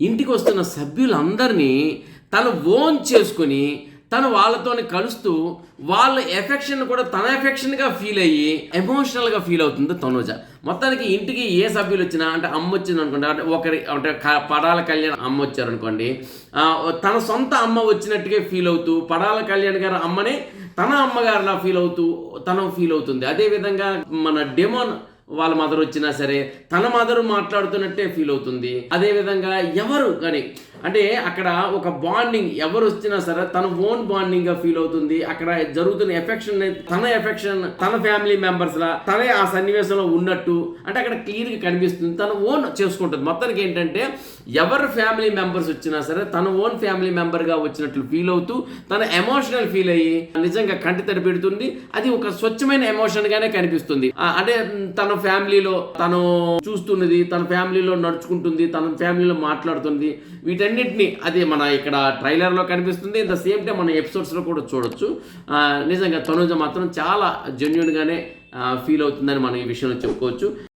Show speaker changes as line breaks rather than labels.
ఇంటికి వస్తున్న సభ్యులందరినీ తను ఓన్ చేసుకొని తను వాళ్ళతోనే కలుస్తూ వాళ్ళ ఎఫెక్షన్ కూడా తన ఎఫెక్షన్గా ఫీల్ అయ్యి ఎమోషనల్గా ఫీల్ అవుతుంది తనుజ. మొత్తానికి ఇంటికి ఏ సభ్యులు వచ్చినా అంటే అమ్మ వచ్చింది అనుకోండి అంటే ఒకరి అంటే పడాల కళ్యాణ్ అమ్మ వచ్చారనుకోండి తన సొంత అమ్మ వచ్చినట్టుగా ఫీల్ అవుతూ పడాల కళ్యాణ్ గారు అమ్మనే తన అమ్మగారిలా ఫీల్ అవుతూ తను ఫీల్ అవుతుంది. అదేవిధంగా మన డెమోన్ వాళ్ళ మదర్ వచ్చినా సరే తన మదర్ మాట్లాడుతున్నట్టే ఫీల్ అవుతుంది. అదేవిధంగా ఎవరు కానీ అంటే అక్కడ ఒక బాండింగ్ ఎవరు వచ్చినా సరే తన ఓన్ బాండింగ్గా ఫీల్ అవుతుంది. అక్కడ జరుగుతున్న ఎఫెక్షన్ తన ఎఫెక్షన్ తన ఫ్యామిలీ మెంబర్స్ లా తనే ఆ సన్నివేశంలో ఉన్నట్టు అంటే అక్కడ క్లియర్గా కనిపిస్తుంది. తన ఓన్ చేసుకుంటుంది. మొత్తానికి ఏంటంటే ఎవరు ఫ్యామిలీ మెంబర్స్ వచ్చినా సరే తన ఓన్ ఫ్యామిలీ మెంబర్గా వచ్చినట్లు ఫీల్ అవుతూ తన ఎమోషనల్ ఫీల్ అయ్యి నిజంగా కంటి తడి పెడుతుంది. అది ఒక స్వచ్ఛమైన ఎమోషన్ గానే కనిపిస్తుంది. అంటే తన ఫ్యామిలీలో తను చూస్తున్నది తన ఫ్యామిలీలో నడుచుకుంటుంది తన ఫ్యామిలీలో మాట్లాడుతుంది. వీటన్నిటిని అది మన ఇక్కడ ట్రైలర్లో కనిపిస్తుంది. ద సేమ్ టైం మన ఎపిసోడ్స్లో కూడా చూడొచ్చు. ఆ, నిజంగా తనుజ మాత్రం చాలా జెన్యున్గానే ఫీల్ అవుతుందని మనం ఈ విషయంలో చెప్పుకోవచ్చు.